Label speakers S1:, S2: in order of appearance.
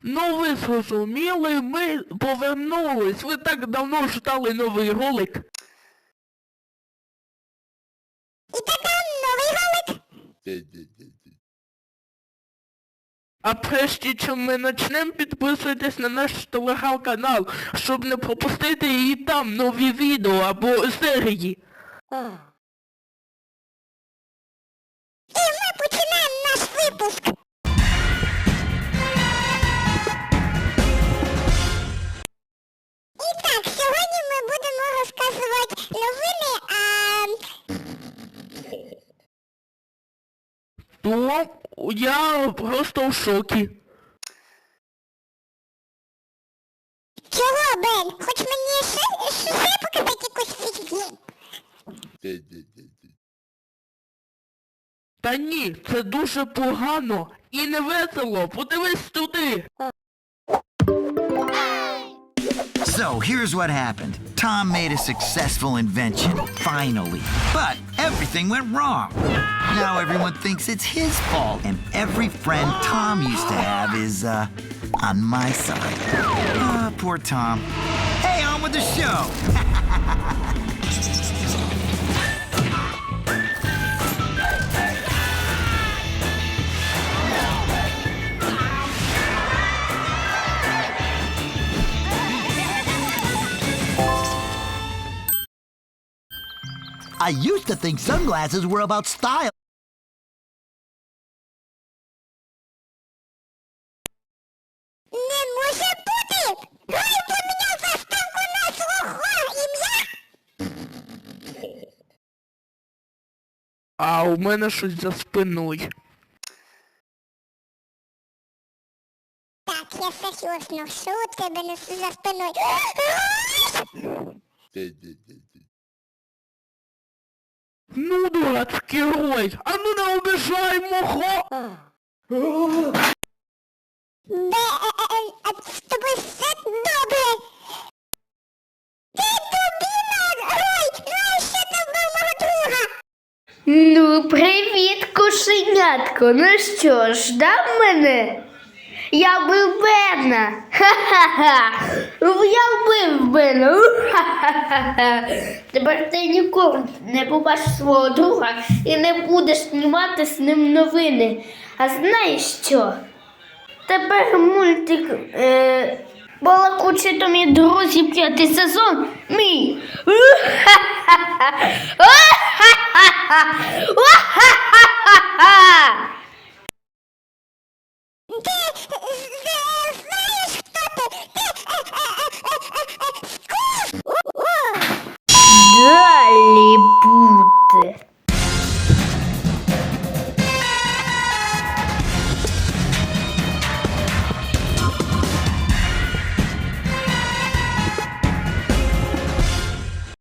S1: Ну ви зрозуміли, ми повернулись. Ви так давно ждали новий ролик.
S2: І така новий ролик.
S1: А прежде чим ми почнемо, підписуйтесь на наш телеграм-канал, щоб не пропустити і там нові відео або серії.
S2: А
S1: То я просто в шокі.
S2: чого, Бен? Хоч мені ще, ще показати якусь фігню?
S1: Та ні, це дуже погано і не весело. Подивись туди.
S3: So here's what happened. Tom made a successful invention, finally. But everything went wrong. Now everyone thinks it's his fault, and every friend Tom used to have is, uh, on my side. Ah, poor Tom. Hey, on with the show! I used to think sunglasses were about style.
S2: Не може бути! Гай поміняв заставку на свого ім'я!
S1: А у мене щось за спиною.
S2: Так, я серйозно, що у тебе не за спиною?
S1: Ну, дурацький рой, а ну не обижай мого.
S2: Е, а з тобою все добре. Ти дубіна, Рой, знаєш, що ти вбив мого друга?
S4: Ну, привіт, кошенятко. Ну що, ж, ждав мене? Я вбив Бена. Ха-ха-ха. Ну, Я вбив Бена. Тепер ти ніколи не побачиш свого друга і не будеш знімати з ним новини. А знаєш що? Тепер мультик е, Балакучі то мій друзі п'ятий сезон мій.